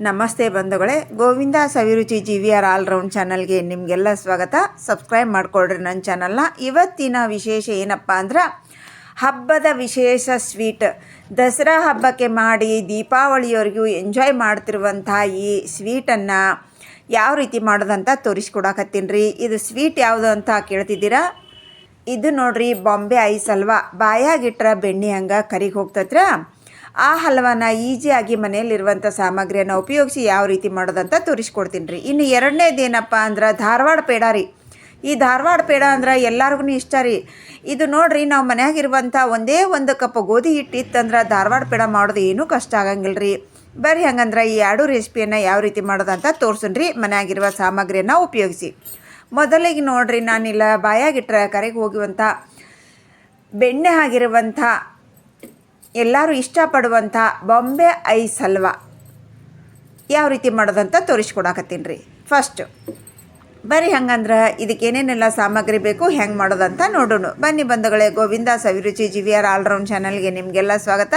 ನಮಸ್ತೆ ಬಂಧುಗಳೇ, Govinda Saviruchi G V R all round ಚಾನಲ್ಗೆ ನಿಮಗೆಲ್ಲ ಸ್ವಾಗತ. ಸಬ್ಸ್ಕ್ರೈಬ್ ಮಾಡಿಕೊಡ್ರಿ ನನ್ನ ಚಾನಲ್ನ. ಇವತ್ತಿನ ವಿಶೇಷ ಏನಪ್ಪ ಅಂದ್ರೆ, ಹಬ್ಬದ ವಿಶೇಷ ಸ್ವೀಟ್. ದಸರಾ ಹಬ್ಬಕ್ಕೆ ಮಾಡಿ ದೀಪಾವಳಿಯವರೆಗೂ ಎಂಜಾಯ್ ಮಾಡ್ತಿರುವಂಥ ಈ ಸ್ವೀಟನ್ನು ಯಾವ ರೀತಿ ಮಾಡೋದಂತ ತೋರಿಸ್ಕೊಡಕತ್ತೀನಿ ರೀ. ಇದು ಸ್ವೀಟ್ ಯಾವುದು ಅಂತ ಕೇಳ್ತಿದ್ದೀರಾ? ಇದು ನೋಡ್ರಿ, ಬಾಂಬೆ ಐಸ್ ಅಲ್ವಾ? ಬಾಯಾಗಿಟ್ರ ಬೆಣ್ಣೆ ಹಂಗೆ ಕರಿಗೆ ಹೋಗ್ತತ್ರ ಆ ಹಲ್ವಾನ ಈಸಿಯಾಗಿ ಮನೆಯಲ್ಲಿರುವಂಥ ಸಾಮಗ್ರಿಯನ್ನು ಉಪಯೋಗಿಸಿ ಯಾವ ರೀತಿ ಮಾಡೋದಂತ ತೋರಿಸ್ಕೊಡ್ತೀನಿ ರೀ ಇನ್ನು ಎರಡನೇದು ಏನಪ್ಪ ಅಂದ್ರೆ ಧಾರವಾಡ ಪೇಡ ರೀ. ಈ ಧಾರವಾಡ ಪೇಡ ಅಂದ್ರೆ ಎಲ್ಲರಿಗೂ ಇಷ್ಟ ರೀ. ಇದು ನೋಡ್ರಿ ನಾವು ಮನೆಯಾಗಿರುವಂಥ ಒಂದೇ ಒಂದು ಕಪ್ ಗೋಧಿ ಹಿಟ್ಟು ಇತ್ತಂದ್ರೆ ಧಾರವಾಡ ಪೇಡ ಮಾಡೋದು ಏನೂ ಕಷ್ಟ ಆಗಂಗಿಲ್ಲ ರೀ ಬರ್ರಿ ಹಂಗಂದ್ರೆ ಈ ಎರಡು ರೆಸಿಪಿಯನ್ನು ಯಾವ ರೀತಿ ಮಾಡೋದಂತ ತೋರ್ಸೋಣ ರೀ ಮನೆಯಾಗಿರುವ ಸಾಮಗ್ರಿಯನ್ನು ಉಪಯೋಗಿಸಿ. ಮೊದಲಿಗೆ ನೋಡ್ರಿ ನಾನಿಲ್ಲ ಬಾಯಾಗಿಟ್ರೆ ಕರೆಗೆ ಹೋಗುವಂಥ ಬೆಣ್ಣೆ ಆಗಿರುವಂಥ ಎಲ್ಲರೂ ಇಷ್ಟಪಡುವಂಥ ಬಾಂಬೆ ಐಸ್ ಹಲ್ವಾ ಯಾವ ರೀತಿ ಮಾಡೋದಂತ ತೋರಿಸ್ಕೊಡಾಕತ್ತೀನಿ ರೀ. ಫಸ್ಟು ಬರೀ ಹಂಗಂದ್ರೆ ಇದಕ್ಕೆ ಏನೇನೆಲ್ಲ ಸಾಮಗ್ರಿ ಬೇಕು, ಹೆಂಗೆ ಮಾಡೋದಂತ ನೋಡೋಣ. ಬನ್ನಿ ಬಂಧುಗಳೇ, Govinda Saviruchi G V R all round ಚಾನಲ್ಗೆ ನಿಮಗೆಲ್ಲ ಸ್ವಾಗತ.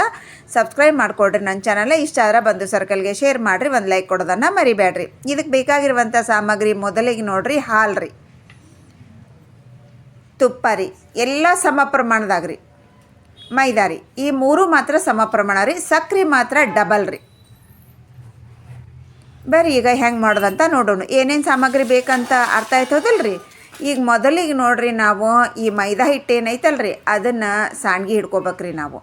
ಸಬ್ಸ್ಕ್ರೈಬ್ ಮಾಡಿಕೊಡ್ರಿ ನನ್ನ ಚಾನಲ್ ಇಷ್ಟ ಆದ್ರೆ ಬಂಧು ಸರ್ಕಲ್ಗೆ ಶೇರ್ ಮಾಡಿರಿ, ಒಂದು ಲೈಕ್ ಕೊಡೋದನ್ನು ಮರಿಬೇಡ್ರಿ. ಇದಕ್ಕೆ ಬೇಕಾಗಿರುವಂಥ ಸಾಮಗ್ರಿ ಮೊದಲಿಗೆ ನೋಡ್ರಿ, ಹಾಲು ರೀ. ತುಪ್ಪ ರೀ. ಎಲ್ಲ ಸಮ ಪ್ರಮಾಣದಾಗ ರೀ. ಮೈದಾ ರೀ ಈ ಮೂರು ಮಾತ್ರ ಸಮ ಪ್ರಮಾಣ ರೀ. ಸಕ್ರೆ ಮಾತ್ರ ಡಬಲ್ ರೀ. ಬರ್ರಿ ಈಗ ಹೆಂಗೆ ಮಾಡೋದಂತ ನೋಡೋಣ. ಏನೇನು ಸಾಮಗ್ರಿ ಬೇಕಂತ ಅರ್ಥ ಆಯ್ತದಲ್ಲ ರೀ ಈಗ ಮೊದಲಿಗೆ ನೋಡ್ರಿ ನಾವು ಈ ಮೈದಾ ಹಿಟ್ಟು ಏನೈತಲ್ಲ ರೀ ಅದನ್ನು ಸಾಣ್ಗಿ ಹಿಡ್ಕೋಬೇಕ್ರಿ ನಾವು.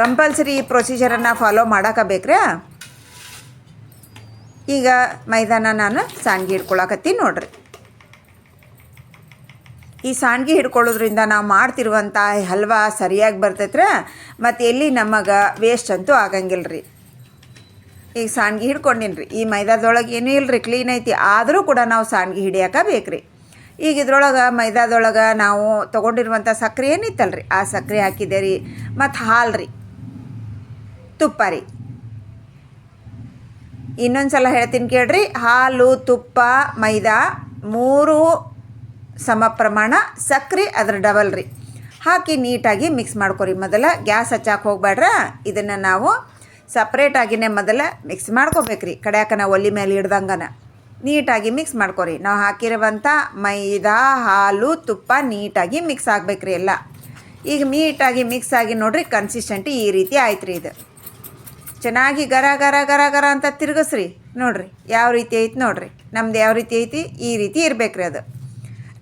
ಕಂಪಲ್ಸರಿ ಈ ಪ್ರೊಸೀಜರನ್ನು ಫಾಲೋ ಮಾಡಾಕಬೇಕ್ರಿ. ಈಗ ಮೈದಾನ ನಾನು ಸಾಣ್ಗಿ ಹಿಡ್ಕೊಳಕತ್ತೀನಿ ನೋಡ್ರಿ. ಈ ಸಾಣ್ಗಿ ಹಿಡ್ಕೊಳ್ಳೋದ್ರಿಂದ ನಾವು ಮಾಡ್ತಿರುವಂಥ ಹಲ್ವಾ ಸರಿಯಾಗಿ ಬರ್ತೈತ್ರ ಮತ್ತು ಎಲ್ಲಿ ನಮಗೆ ವೇಸ್ಟ್ ಅಂತೂ ಆಗಂಗಿಲ್ಲ ರೀ ಈಗ ಸಾಣ್ಗಿ ಹಿಡ್ಕೊಂಡಿನಿ ರೀ ಈ ಮೈದಾದೊಳಗೆ ಏನೂ ಇಲ್ಲ ರೀ ಕ್ಲೀನ್ ಐತಿ. ಆದರೂ ಕೂಡ ನಾವು ಸಾಣ್ಗಿ ಹಿಡಿಯಾಕ ಬೇಕ್ರಿ ಈಗ ಇದ್ರೊಳಗೆ ಮೈದಾದೊಳಗೆ ನಾವು ತೊಗೊಂಡಿರುವಂಥ ಸಕ್ಕರೆ ಏನಿತ್ತಲ್ಲ ರೀ ಆ ಸಕ್ಕರೆ ಹಾಕಿದೆ ರೀ ಮತ್ತು ಹಾಲು ರೀ ತುಪ್ಪ ರೀ. ಇನ್ನೊಂದು ಸಲ ಹೇಳ್ತೀನಿ ಕೇಳ್ರಿ. ಹಾಲು, ತುಪ್ಪ, ಮೈದಾ, ಮೂರು ಸಮ ಪ್ರಮಾಣ ಸಕ್ಕರೆ ಅದ್ರ ಡಬಲ್ ರೀ. ಹಾಕಿ ನೀಟಾಗಿ ಮಿಕ್ಸ್ ಮಾಡ್ಕೊರಿ. ಮೊದಲ ಗ್ಯಾಸ್ ಹಚ್ಚಾಕೆ ಹೋಗ್ಬೇಡ್ರ ಇದನ್ನು ನಾವು ಸಪ್ರೇಟಾಗಿನೇ ಮೊದಲ ಮಿಕ್ಸ್ ಮಾಡ್ಕೋಬೇಕ್ರಿ. ನಾವು ಒಲಿ ಮೇಲೆ ಹಿಡ್ದಂಗನ ನೀಟಾಗಿ ಮಿಕ್ಸ್ ಮಾಡ್ಕೊರಿ. ನಾವು ಹಾಕಿರುವಂಥ ಮೈದಾ, ಹಾಲು, ತುಪ್ಪ ನೀಟಾಗಿ ಮಿಕ್ಸ್ ಆಗ್ಬೇಕ್ರಿ ಎಲ್ಲ. ಈಗ ನೀಟಾಗಿ ಮಿಕ್ಸ್ ಆಗಿ ನೋಡ್ರಿ ಕನ್ಸಿಸ್ಟೆಂಟ್ ಈ ರೀತಿ ಆಯ್ತು ರೀ ಇದು. ಚೆನ್ನಾಗಿ ಗರ ಗರ ಗರ ಗರ ಅಂತ ತಿರುಗಿಸ್ರಿ. ನೋಡ್ರಿ, ಯಾವ ರೀತಿ ಐತಿ ನೋಡ್ರಿ. ನಮ್ದು ಯಾವ ರೀತಿ ಐತಿ? ಈ ರೀತಿ ಇರ್ಬೇಕ್ರಿ ಅದು.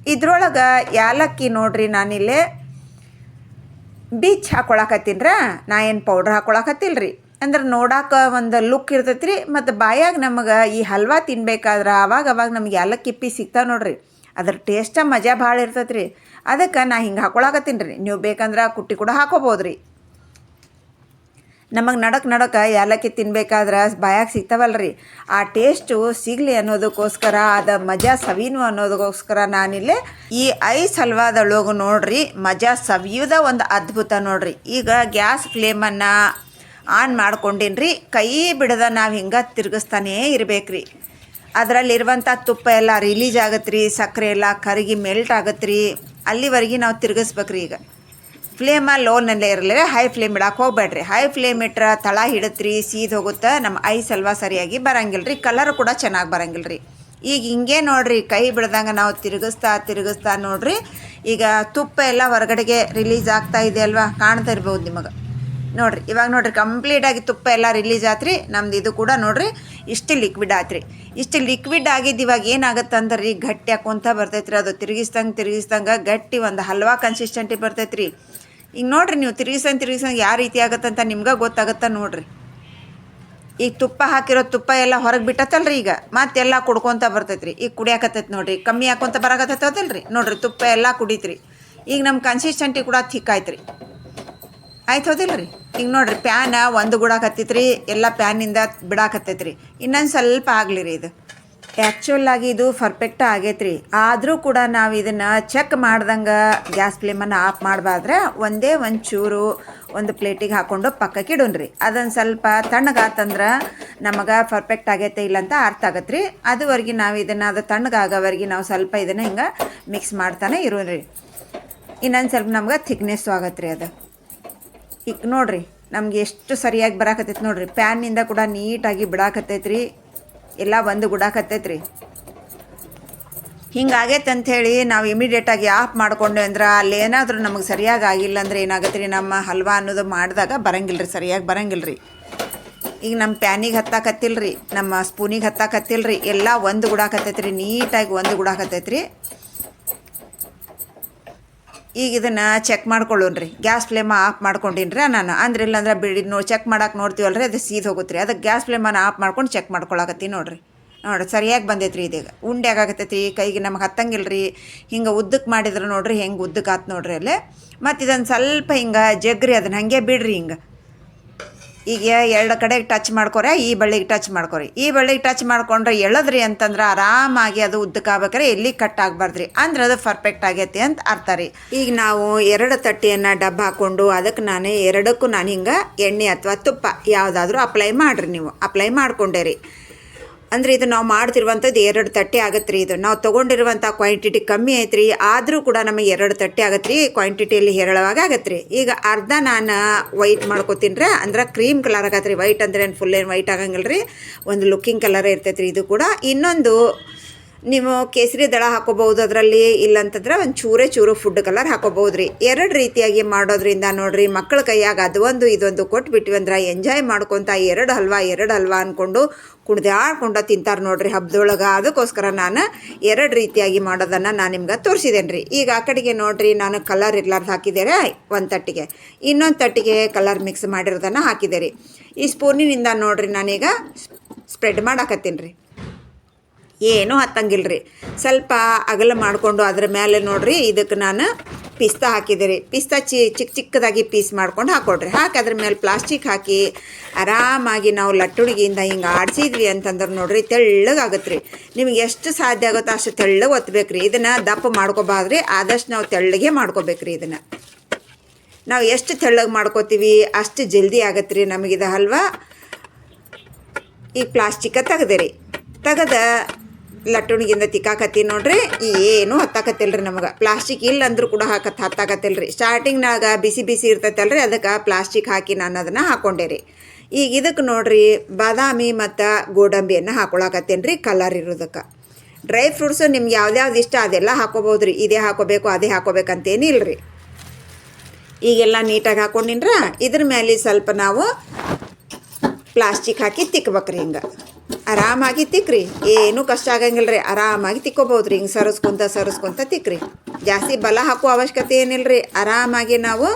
ಇದ್ರೊಳಗೆ ಏಲಕ್ಕಿ ನೋಡ್ರಿ ನಾನಿಲ್ಲಿ ಬೀಚ್ ಹಾಕೊಳಕತ್ತೀನ್ರ, ನಾ ಏನು ಪೌಡ್ರ್ ಹಾಕೊಳಕತ್ತಿಲ್ಲ ಅಂದ್ರೆ ನೋಡಾಕ ಒಂದು ಲುಕ್ ಇರ್ತೈತಿ ರೀ ಮತ್ತು ಬಾಯಾಗ ನಮಗೆ ಈ ಹಲ್ವಾ ತಿನ್ಬೇಕಾದ್ರೆ ಅವಾಗ ಅವಾಗ ನಮ್ಗೆ ಏಲಕ್ಕಿ ಪಿ ಸಿಗ್ತಾವೆ ನೋಡ್ರಿ. ಅದ್ರ ಟೇಸ್ಟ ಮಜಾ ಭಾಳ ಇರ್ತೈತಿ ರೀ ಅದಕ್ಕೆ ನಾ ಹಿಂಗೆ ಹಾಕೊಳಕತ್ತೀನಿ ರೀ ನೀವು ಬೇಕಂದ್ರೆ ಕುಟ್ಟಿ ಕೂಡ ಹಾಕೋಬೋದು ರೀ ನಮಗೆ ನಡಕ್ ನಡಕ ಏಲಕ್ಕಿ ತಿನ್ಬೇಕಾದ್ರೆ ಬಾಯಾಗ ಸಿಗ್ತಾವಲ್ಲ ರೀ ಆ ಟೇಸ್ಟು ಸಿಗಲಿ ಅನ್ನೋದಕ್ಕೋಸ್ಕರ, ಅದ ಮಜಾ ಸವಿನು ಅನ್ನೋದಕ್ಕೋಸ್ಕರ ನಾನಿಲ್ಲೇ ಈ ಐಸ್ ಹಲ್ವಾದೊಳಗು ನೋಡ್ರಿ, ಮಜಾ ಸವಿಯೋದ ಒಂದು ಅದ್ಭುತ ನೋಡ್ರಿ. ಈಗ ಗ್ಯಾಸ್ ಫ್ಲೇಮನ್ನು ಆನ್ ಮಾಡ್ಕೊಂಡಿನ್ರಿ, ಕೈ ಬಿಡದ ನಾವು ಹಿಂಗೆ ತಿರುಗಿಸ್ತಾನೇ ಇರಬೇಕ್ರಿ. ಅದರಲ್ಲಿರುವಂಥ ತುಪ್ಪ ಎಲ್ಲ ರಿಲೀಸ್ ಆಗತ್ತೆ ರೀ ಸಕ್ಕರೆ ಎಲ್ಲ ಕರಗಿ ಮೆಲ್ಟ್ ಆಗತ್ತೆ ರೀ ಅಲ್ಲಿವರೆಗೆ ನಾವು ತಿರುಗಿಸ್ಬೇಕ್ರಿ ಈಗ. ಫ್ಲೇಮ ಲೋನಲ್ಲೇ ಇರಲಿಲ್ಲ ಹೈ ಫ್ಲೇಮ್ ಇಡಕ್ಕೆ ಹೋಗ್ಬೇಡ್ರಿ. ಹೈ ಫ್ಲೇಮ್ ಇಟ್ರೆ ತಳ ಹಿಡತ್ರಿ, ಸೀದ್ ಹೋಗುತ್ತೆ ನಮ್ಮ ಐಸ್ ಅಲ್ವಾ ಸರಿಯಾಗಿ ಬರಂಗಿಲ್ಲ ರೀ ಕಲರ್ ಕೂಡ ಚೆನ್ನಾಗಿ ಬರಂಗಿಲ್ಲ ರೀ ಈಗ ಹಿಂಗೆ ನೋಡ್ರಿ, ಕೈ ಬಿಡ್ದಂಗೆ ನಾವು ತಿರುಗಿಸ್ತಾ ತಿರುಗಿಸ್ತಾ ನೋಡ್ರಿ, ಈಗ ತುಪ್ಪ ಎಲ್ಲ ಹೊರಗಡೆಗೆ ರಿಲೀಸ್ ಆಗ್ತಾ ಇದೆ ಅಲ್ವಾ, ಕಾಣ್ತಾ ಇರ್ಬೋದು ನಿಮಗೆ. ನೋಡ್ರಿ, ಇವಾಗ ನೋಡ್ರಿ ಕಂಪ್ಲೀಟಾಗಿ ತುಪ್ಪ ಎಲ್ಲ ರಿಲೀಸ್ ಆತ್ರಿ, ನಮ್ದು ಇದು ಕೂಡ ನೋಡ್ರಿ, ಇಷ್ಟು ಲಿಕ್ವಿಡ್ ಆತ್ರಿ. ಇಷ್ಟು ಲಿಕ್ವಿಡ್ ಆಗಿದ್ದು ಇವಾಗ ಏನಾಗುತ್ತೆ ಅಂದ್ರೆ ರೀ ಗಟ್ಟಿ ಹಾಕೊಂತ ಬರ್ತೈತ್ರಿ, ಅದು ತಿರುಗಿಸ್ದಂಗೆ ತಿರುಗಿಸ್ದಂಗೆ ಗಟ್ಟಿ ಒಂದು ಹಲ್ವಾ ಕನ್ಸಿಸ್ಟೆಂಟಿ ಬರ್ತೈತ್ರಿ. ಈಗ ನೋಡ್ರಿ ನೀವು ತಿರುಗಿಸಂಗೆ ತಿರುಗಿಸಂಗೆ ಯಾವ ರೀತಿ ಆಗತ್ತಂತ ನಿಮ್ಗೆ ಗೊತ್ತಾಗತ್ತ ನೋಡ್ರಿ. ಈಗ ತುಪ್ಪ ಹಾಕಿರೋ ತುಪ್ಪ ಎಲ್ಲ ಹೊರಗೆ ಬಿಟ್ಟತ್ತಲ್ರಿ ಈಗ. ಮತ್ತೆಲ್ಲ ಕುಡ್ಕೊತ ಬರ್ತೈತ್ರಿ. ಈಗ ಕುಡಿಯಾಕತ್ತೈತಿ ನೋಡ್ರಿ. ಕಮ್ಮಿ ಹಾಕೊಂತ ಬರಾಕತ್ತೈತಲ್ರಿ ನೋಡ್ರಿ ತುಪ್ಪ ಎಲ್ಲ ಕುಡಿತ್ರಿ. ಈಗ ನಮ್ಮ ಕನ್ಸಿಸ್ಟೆಂಟಿ ಕೂಡ ಥಿಕ್ ಆಯ್ತು ರೀ ಆಯ್ತು ಹೌದಿಲ್ಲ ರೀ ಈಗ ನೋಡ್ರಿ ಪ್ಯಾನ್ ಒಂದು ಗುಡಾಕತ್ತೈತ್ರಿ ಎಲ್ಲ ಪ್ಯಾನಿಂದ ಬಿಡಾಕತ್ತೈತ್ರಿ. ಇನ್ನೊಂದು ಸ್ವಲ್ಪ ಆಗಲಿ ರೀ ಇದು. ಆ್ಯಕ್ಚುಲ್ ಆಗಿ ಇದು ಪರ್ಫೆಕ್ಟ್ ಆಗೈತ್ರಿ. ಆದರೂ ಕೂಡ ನಾವು ಇದನ್ನು ಚೆಕ್ ಮಾಡ್ದಂಗೆ ಗ್ಯಾಸ್ ಫ್ಲೇಮನ್ನು ಆಫ್ ಮಾಡಬಾರ್ದ್ರೆ ಒಂದೇ ಒಂದು ಚೂರು ಒಂದು ಪ್ಲೇಟಿಗೆ ಹಾಕ್ಕೊಂಡು ಪಕ್ಕಕ್ಕೆ ಇಡೋಣ್ರಿ. ಅದೊಂದು ಸ್ವಲ್ಪ ತಣ್ಣಗಾತಂದ್ರೆ ನಮಗೆ ಪರ್ಫೆಕ್ಟ್ ಆಗೈತೆ ಇಲ್ಲ ಅಂತ ಅರ್ಥ ಆಗತ್ತೆ ರೀ ಅದುವರೆಗೆ ನಾವು ಇದನ್ನು ಅದು ತಣ್ಣಗಾಗೋವರೆಗೆ ನಾವು ಸ್ವಲ್ಪ ಇದನ್ನು ಹಿಂಗೆ ಮಿಕ್ಸ್ ಮಾಡ್ತಾನೆ ಇರೋಣ್ರಿ. ಇನ್ನೊಂದು ಸ್ವಲ್ಪ ನಮ್ಗೆ ಥಿಕ್ನೆಸ್ಸು ಆಗತ್ತೆ ರೀ ಅದು. ಈಗ ನೋಡಿರಿ, ನಮ್ಗೆ ಎಷ್ಟು ಸರಿಯಾಗಿ ಬರಾಕತ್ತೈತಿ ನೋಡಿರಿ. ಪ್ಯಾನ್ನಿಂದ ಕೂಡ ನೀಟಾಗಿ ಬಿಡಾಕತ್ತೈತೆ ರೀ ಎಲ್ಲ ಬಂದು ಗುಡಾಕತ್ತೈತಿ ರೀ ಅಂತ ಅಂಥೇಳಿ ನಾವು ಇಮಿಡಿಯೇಟಾಗಿ ಆಫ್ ಮಾಡಿಕೊಂಡೆ ಅಂದ್ರೆ ಅಲ್ಲಿ ಏನಾದರೂ ನಮಗೆ ಸರಿಯಾಗಿ ಆಗಿಲ್ಲ ಅಂದ್ರೆ ಏನಾಗತ್ತೆ ರೀ ನಮ್ಮ ಹಲ್ವಾ ಅನ್ನೋದು ಮಾಡಿದಾಗ ಬರಂಗಿಲ್ಲ ರೀ ಸರಿಯಾಗಿ ಬರಂಗಿಲ್ಲ ರೀ ಈಗ ನಮ್ಮ ಪ್ಯಾನಿಗೆ ಹತ್ತಾಕತ್ತಿಲ್ಲ ರೀ ನಮ್ಮ ಸ್ಪೂನಿಗೆ ಹತ್ತಾಕತ್ತಿಲ್ಲ ರೀ ಎಲ್ಲ ಒಂದು ಗುಡಾಕತ್ತೈತಿ ರೀ ನೀಟಾಗಿ ಒಂದು ಗುಡಾಕತ್ತೈತಿ ರೀ ಈಗ ಇದನ್ನು ಚೆಕ್ ಮಾಡ್ಕೊಳ್ಳೋಣ ರೀ ಗ್ಯಾಸ್ ಫ್ಲೇಮ ಆಫ್ ಮಾಡ್ಕೊಂಡಿನಿ ರೀ ನಾನು. ಅಂದ್ರೆ ಇಲ್ಲಾಂದ್ರೆ ಬಿಡಿ ನೋಡಿ ಚೆಕ್ ಮಾಡಕ್ಕೆ ನೋಡ್ತೀವಲ್ಲ ರೀ ಅದು ಸೀದ್ ಹೋಗುತ್ತೆ ರೀ ಅದಕ್ಕೆ ಗ್ಯಾಸ್ ಫ್ಲೇಮನ್ನು ಆಫ್ ಮಾಡ್ಕೊಂಡು ಚೆಕ್ ಮಾಡ್ಕೊಳಕತ್ತೀನಿ ನೋಡಿರಿ. ನೋಡಿರಿ, ಸರಿಯಾಗಿ ಬಂದೈತೆ ರೀ ಇದೀಗ. ಉಂಡೆ ಆಗಾಕತ್ತೈತಿ ರೀ ಕೈಗೆ ನಮಗೆ ಹತ್ತಂಗಿಲ್ಲ ರೀ ಹಿಂಗೆ ಉದ್ದಕ್ಕೆ ಮಾಡಿದ್ರೆ ನೋಡ್ರಿ, ಹೆಂಗೆ ಉದ್ದಕ್ಕೆ ಆತು ನೋಡ್ರಿ ಅಲ್ಲೇ. ಮತ್ತು ಇದನ್ನು ಸ್ವಲ್ಪ ಹಿಂಗೆ ಜಗ್ರಿ, ಅದನ್ನ ಹಾಗೆ ಬಿಡ್ರಿ ಹಿಂಗೆ. ಈಗ ಎರಡು ಕಡೆಗೆ ಟಚ್ ಮಾಡ್ಕೊರೆ, ಈ ಬಳ್ಳಿಗೆ ಟಚ್ ಮಾಡ್ಕೊರಿ. ಈ ಬಳ್ಳಿಗೆ ಟಚ್ ಮಾಡ್ಕೊಂಡ್ರೆ ಎಳದ್ರಿ ಅಂತಂದ್ರೆ ಆರಾಮಾಗಿ ಅದು ಉದ್ದಕ್ಕಾಗ್ಬೇಕಾರೆ ಎಲ್ಲಿ ಕಟ್ ಆಗಬಾರ್ದ್ರಿ. ಅಂದ್ರೆ ಅದು ಪರ್ಫೆಕ್ಟ್ ಆಗೈತಿ ಅಂತ ಅರ್ಥ ರೀ. ಈಗ ನಾವು ಎರಡು ತಟ್ಟಿಯನ್ನು ಡಬ್ಬ ಹಾಕ್ಕೊಂಡು ಅದಕ್ಕೆ ನಾನೇ ಎರಡಕ್ಕೂ ನಾನು ಹಿಂಗೆ ಎಣ್ಣೆ ಅಥವಾ ತುಪ್ಪ ಯಾವುದಾದ್ರೂ ಅಪ್ಲೈ ಮಾಡಿರಿ ನೀವು. ಅಪ್ಲೈ ಮಾಡ್ಕೊಂಡೆ ರೀ ಅಂದ್ರೆ ಇದು ನಾವು ಮಾಡ್ತಿರುವಂಥದ್ದು ಎರಡು ತಟ್ಟೆ ಆಗತ್ತೆ ರೀ ಇದು. ನಾವು ತೊಗೊಂಡಿರುವಂಥ ಕ್ವಾಂಟಿಟಿ ಕಮ್ಮಿ ಐತೆ ರೀ ಆದರೂ ಕೂಡ ನಮಗೆ ಎರಡು ತಟ್ಟೆ ಆಗತ್ತೆ ರೀ ಕ್ವಾಂಟಿಟಿಯಲ್ಲಿ ಹೇರಳವಾಗಿ ಆಗತ್ತೆ ರೀ ಈಗ ಅರ್ಧ ನಾನು ವೈಟ್ ಮಾಡ್ಕೊತೀನಿ ರೀ ಅಂದ್ರೆ ಕ್ರೀಮ್ ಕಲರ್ ಆಗತ್ತೆ ರೀ ವೈಟ್ ಅಂದ್ರೆ ಏನು ಫುಲ್ ಏನು ವೈಟ್ ಆಗಂಗಿಲ್ಲ ರೀ ಒಂದು ಲುಕ್ಕಿಂಗ್ ಕಲರ್ ಇರ್ತೈತೆ ರೀ ಇದು ಕೂಡ. ಇನ್ನೊಂದು ನೀವು ಕೇಸರಿ ದಳ ಹಾಕೋಬಹುದು ಅದರಲ್ಲಿ, ಇಲ್ಲಂತಂದ್ರೆ ಒಂದು ಚೂರೇ ಚೂರು ಫುಡ್ ಕಲರ್ ಹಾಕೋಬಹುದು ರೀ ಎರಡು ರೀತಿಯಾಗಿ ಮಾಡೋದ್ರಿಂದ ನೋಡ್ರಿ ಮಕ್ಕಳ ಕೈಯಾಗ ಅದು ಒಂದು, ಇದೊಂದು ಕೊಟ್ಬಿಟ್ವಿ ಅಂದ್ರೆ ಎಂಜಾಯ್ ಮಾಡ್ಕೊತ ಎರಡು ಹಲ್ವಾ ಎರಡು ಹಲ್ವಾ ಅಂದ್ಕೊಂಡು ಕುಡ್ದಾಡ್ಕೊಂಡು ತಿಂತಾರೆ ನೋಡ್ರಿ ಹಬ್ಬದೊಳಗೆ ಅದಕ್ಕೋಸ್ಕರ ನಾನು ಎರಡು ರೀತಿಯಾಗಿ ಮಾಡೋದನ್ನು ನಾನು ನಿಮ್ಗೆ ತೋರಿಸಿದ್ದೇನೆ ರೀ ಈಗ ಆ ಕಡೆಗೆ ನೋಡ್ರಿ, ನಾನು ಕಲರ್ ಇರ್ಲಾರ್ದು ಹಾಕಿದ್ದೇನೆ ಒಂದು ತಟ್ಟಿಗೆ. ಇನ್ನೊಂದು ತಟ್ಟಿಗೆ ಕಲರ್ ಮಿಕ್ಸ್ ಮಾಡಿರೋದನ್ನು ಹಾಕಿದೆ ರೀ ಈ ಸ್ಪೂನಿನಿಂದ ನೋಡ್ರಿ ನಾನೀಗ ಸ್ಪ್ರೆಡ್ ಮಾಡಾಕತ್ತೀನಿ ರೀ. ಏನೂ ಹತ್ತಂಗಿಲ್ಲ ರೀ ಸ್ವಲ್ಪ ಅಗಲ ಮಾಡಿಕೊಂಡು ಅದ್ರ ಮೇಲೆ ನೋಡ್ರಿ ಇದಕ್ಕೆ ನಾನು ಪಿಸ್ತಾ ಹಾಕಿದೆ ರೀ. ಪಿಸ್ತಾ ಚಿ ಚಿಕ್ಕ ಚಿಕ್ಕದಾಗಿ ಪೀಸ್ ಮಾಡ್ಕೊಂಡು ಹಾಕೊಡ್ರಿ ಹಾಕಿ ಅದ್ರ ಮೇಲೆ ಪ್ಲಾಸ್ಟಿಕ್ ಹಾಕಿ ಆರಾಮಾಗಿ ನಾವು ಲಟ್ಟುಣಿಗೆಯಿಂದ ಹಿಂಗೆ ಆಡಿಸಿದ್ವಿ ಅಂತಂದ್ರೆ ನೋಡ್ರಿ ತೆಳ್ಳಗಾಗತ್ತೆ ರೀ ನಿಮ್ಗೆ ಎಷ್ಟು ಸಾಧ್ಯ ಆಗುತ್ತೋ ಅಷ್ಟು ತೆಳ್ಳಗೆ ಒತ್ಬೇಕು ರೀ ಇದನ್ನು ದಪ್ಪ ಮಾಡ್ಕೋಬಾರ್ದ್ರಿ. ಆದಷ್ಟು ನಾವು ತೆಳ್ಳಗೆ ಮಾಡ್ಕೋಬೇಕು ರೀ ಇದನ್ನು. ನಾವು ಎಷ್ಟು ತೆಳ್ಳಗೆ ಮಾಡ್ಕೋತೀವಿ, ಅಷ್ಟು ಜಲ್ದಿ ಆಗತ್ತೆ ರೀ ನಮಗಿದ ಹಲ್ವಾ. ಈ ಪ್ಲಾಸ್ಟಿಕ್ಕ ತೆಗೆದೆ ರೀ ತೆಗೆದ ಲಟ್ಟುಣಿಗಿಂದ ತಿಕ್ಕಾಕತ್ತೀನಿ ನೋಡ್ರಿ. ಏನು ಹತ್ತಾಕತ್ತಿಲ್ಲ ರೀ ನಮಗೆ. ಪ್ಲಾಸ್ಟಿಕ್ ಇಲ್ಲ ಅಂದ್ರೂ ಕೂಡ ಹಾಕತ್ ಹತ್ತಾಕತ್ತಿಲ್ಲ ರೀ ಸ್ಟಾರ್ಟಿಂಗ್ನಾಗ ಬಿಸಿ ಬಿಸಿ ಇರ್ತೈತಲ್ರಿ, ಅದಕ್ಕೆ ಪ್ಲಾಸ್ಟಿಕ್ ಹಾಕಿ ನಾನು ಅದನ್ನು ಹಾಕ್ಕೊಂಡೆ ರೀ ಈಗ ಇದಕ್ಕೆ ನೋಡ್ರಿ, ಬಾದಾಮಿ ಮತ್ತು ಗೋಡಂಬಿಯನ್ನು ಹಾಕೊಳಕತ್ತೇನೆ ರೀ ಕಲರ್ ಇರೋದಕ್ಕೆ. ಡ್ರೈ ಫ್ರೂಟ್ಸು ನಿಮ್ಗೆ ಯಾವ್ದ್ಯಾವ್ದು ಇಷ್ಟ ಅದೆಲ್ಲ ಹಾಕೋಬೋದು ರೀ ಇದೇ ಹಾಕೋಬೇಕು, ಅದೇ ಹಾಕೋಬೇಕಂತೇನಿಲ್ಲ ರೀ ಈಗೆಲ್ಲ ನೀಟಾಗಿ ಹಾಕೊಂಡಿನ್ರ? ಇದ್ರ ಮೇಲೆ ಸ್ವಲ್ಪ ನಾವು ಪ್ಲಾಸ್ಟಿಕ್ ಹಾಕಿ ತಿಕ್ಬೇಕ್ರಿ ಹಿಂಗೆ. ಆರಾಮಾಗಿ ತಿಕ್ರಿ. ಏನೂ ಕಷ್ಟ ಆಗಂಗಿಲ್ಲ ರೀ ಆರಾಮಾಗಿ ತಿಕ್ಕೋಬೋದು ರೀ ಹಿಂಗೆ ಸರಿಸ್ಕೊಂತ ಸರಿಸ್ಕೊಂತ ತಿಕ್ರಿ. ಜಾಸ್ತಿ ಬಲ ಹಾಕೋ ಅವಶ್ಯಕತೆ ಏನಿಲ್ಲ ರೀ ಆರಾಮಾಗಿ ನಾವು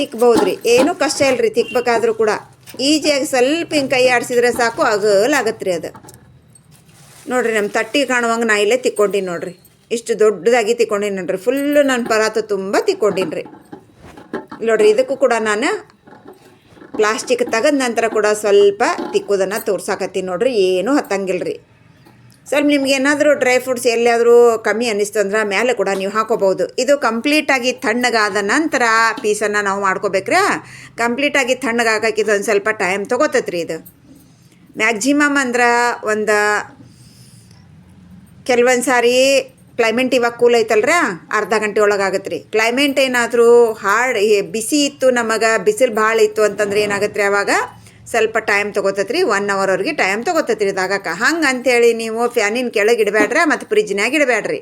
ತಿಕ್ಬೋದು ರೀ ಏನೂ ಕಷ್ಟ ಇಲ್ಲ ರೀ ತಿಕ್ಬೇಕಾದ್ರೂ ಕೂಡ. ಈಜಿಯಾಗಿ ಸ್ವಲ್ಪ ಹಿಂಗೆ ಕೈ ಆಡಿಸಿದ್ರೆ ಸಾಕು. ಅಗಲಾಗತ್ತೆ ರೀ ಅದು. ನೋಡ್ರಿ ನಮ್ಮ ತಟ್ಟಿ ಕಾಣುವಂಗೆ ನಾ ಇಲ್ಲೇ ತಿಕ್ಕೊಂಡಿನಿ ನೋಡ್ರಿ. ಇಷ್ಟು ದೊಡ್ಡದಾಗಿ ತಿಕ್ಕೊಂಡಿನಿ ನೋಡ್ರಿ ಫುಲ್ಲು ನನ್ನ ಪರಾತು ತುಂಬ ತಿಕ್ಕೊಂಡಿನಿ ರೀ ನೋಡ್ರಿ ಇದಕ್ಕೂ ಕೂಡ ನಾನು ಪ್ಲಾಸ್ಟಿಕ್ ತೆಗೆದ ನಂತರ ಕೂಡ ಸ್ವಲ್ಪ ತಿಕ್ಕೋದನ್ನು ತೋರ್ಸಾಕತ್ತೀನಿ ನೋಡ್ರಿ, ಏನೂ ಹತ್ತಂಗಿಲ್ಲ ರೀ ಸ್ವಲ್ಪ ನಿಮ್ಗೆ ಏನಾದರೂ ಡ್ರೈ ಫ್ರೂಟ್ಸ್ ಎಲ್ಲಿಯಾದರೂ ಕಮ್ಮಿ ಅನ್ನಿಸ್ತು ಅಂದ್ರೆ ಮೇಲೆ ಕೂಡ ನೀವು ಹಾಕೋಬೋದು ಇದು ಕಂಪ್ಲೀಟಾಗಿ ತಣ್ಣಗಾದ ನಂತರ ಪೀಸನ್ನು ನಾವು ಮಾಡ್ಕೋಬೇಕ್ರಾ. ಕಂಪ್ಲೀಟಾಗಿ ತಣ್ಣಗಾಗಕ್ಕೆ ಇದೊಂದು ಸ್ವಲ್ಪ ಟೈಮ್ ತೊಗೋತೈತೆ ರೀ ಇದು. ಮ್ಯಾಕ್ಸಿಮಮ್ ಅಂದ್ರೆ ಒಂದು, ಕೆಲವೊಂದು ಸಾರಿ ಕ್ಲೈಮೇಟ್ ಇವಾಗ ಕೂಲ್ ಐತಲ್ರ? ಅರ್ಧ ಗಂಟೆ ಒಳಗೆ ಆಗತ್ತೆ ರೀ ಕ್ಲೈಮೇಟ್ ಏನಾದರೂ ಹಾರ್ಡ್ ಬಿಸಿ ಇತ್ತು ನಮಗೆ, ಬಿಸಿಲು ಭಾಳ ಇತ್ತು ಅಂತಂದ್ರೆ ಏನಾಗತ್ತೆ ರೀ ಅವಾಗ? ಸ್ವಲ್ಪ ಟೈಮ್ ತೊಗೋತತ್ರಿ ಒನ್ ಅವರ್ವರೆಗೆ ಟೈಮ್ ತೊಗೋತತ್ರಿ ಇದಾಗಕ್ಕೆ. ಹಂಗೆ ಅಂಥೇಳಿ ನೀವು ಫ್ಯಾನಿನ ಕೆಳಗೆ ಇಡಬೇಡ್ರ ಮತ್ತು ಫ್ರಿಜ್ನಾಗ ಇಡಬೇಡ್ರಿ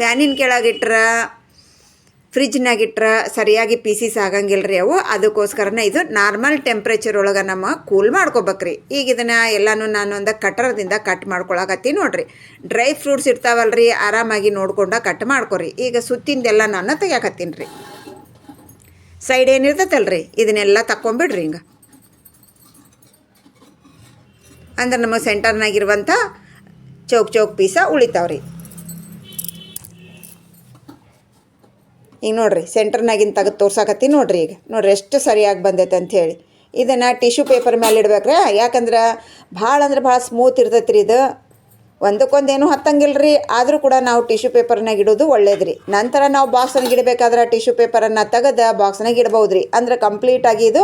ಫ್ಯಾನಿನ ಕೆಳಗೆ ಇಟ್ರೆ ಫ್ರಿಜ್ನಾಗ ಇಟ್ರೆ ಸರಿಯಾಗಿ ಪೀಸಸ್ ಆಗಂಗಿಲ್ಲ ರೀ ಅವು. ಅದಕ್ಕೋಸ್ಕರನೇ ಇದು ನಾರ್ಮಲ್ ಟೆಂಪ್ರೇಚರ್ ಒಳಗೆ ನಮ್ಮ ಕೂಲ್ ಮಾಡ್ಕೋಬೇಕ್ರಿ. ಈಗ ಇದನ್ನು ಎಲ್ಲನೂ ನಾನು ಒಂದು ಕಟ್ಟರದಿಂದ ಕಟ್ ಮಾಡ್ಕೊಳಕತ್ತಿ ನೋಡ್ರಿ. ಡ್ರೈ ಫ್ರೂಟ್ಸ್ ಇರ್ತಾವಲ್ರಿ, ಆರಾಮಾಗಿ ನೋಡ್ಕೊಂಡು ಕಟ್ ಮಾಡ್ಕೊರಿ. ಈಗ ಸುತ್ತಿಂದೆಲ್ಲ ನಾನು ತೆಗಿಯಾಕತ್ತೀನಿ ರೀ ಸೈಡ್ ಏನಿರ್ತೈತಲ್ರಿ ಇದನ್ನೆಲ್ಲ ತಕ್ಕೊಂಬಿಡ್ರಿ ಹಿಂಗೆ. ಅಂದ್ರೆ ನಮ್ಮ ಸೆಂಟರ್ನಾಗಿರುವಂಥ ಚೌಕ್ ಚೌಕ್ ಪೀಸ ಉಳಿತಾವ್ರಿ. ಈಗ ನೋಡ್ರಿ ಸೆಂಟರ್ನಾಗಿನ ತೆಗೆದು ತೋರ್ಸಾಕತ್ತೀನಿ ನೋಡ್ರಿ ಈಗ. ನೋಡ್ರಿ, ಎಷ್ಟು ಸರಿಯಾಗಿ ಬಂದೈತೆ ಅಂಥೇಳಿ ಇದನ್ನು ಟಿಶ್ಯೂ ಪೇಪರ್ ಮೇಲೆ ಇಡ್ಬೇಕ್ರೆ, ಯಾಕಂದ್ರೆ ಭಾಳ ಅಂದ್ರೆ ಭಾಳ ಸ್ಮೂತ್ ಇರ್ತೈತೆ ಇದು. ಒಂದಕ್ಕೊಂದೇನು ಹತ್ತಂಗಿಲ್ಲ ರೀ ಆದರೂ ಕೂಡ ನಾವು ಟಿಶ್ಯೂ ಪೇಪರ್ನಾಗ ಇಡೋದು ಒಳ್ಳೇದು ರೀ ನಂತರ ನಾವು ಬಾಕ್ಸ್ನಾಗ ಇಡಬೇಕಾದ್ರೆ ಟಿಶ್ಯೂ ಪೇಪರನ್ನು ತೆಗೆದು ಬಾಕ್ಸ್ನಾಗ ಇಡ್ಬೋದು ರೀ ಅಂದ್ರೆ ಕಂಪ್ಲೀಟಾಗಿ ಇದು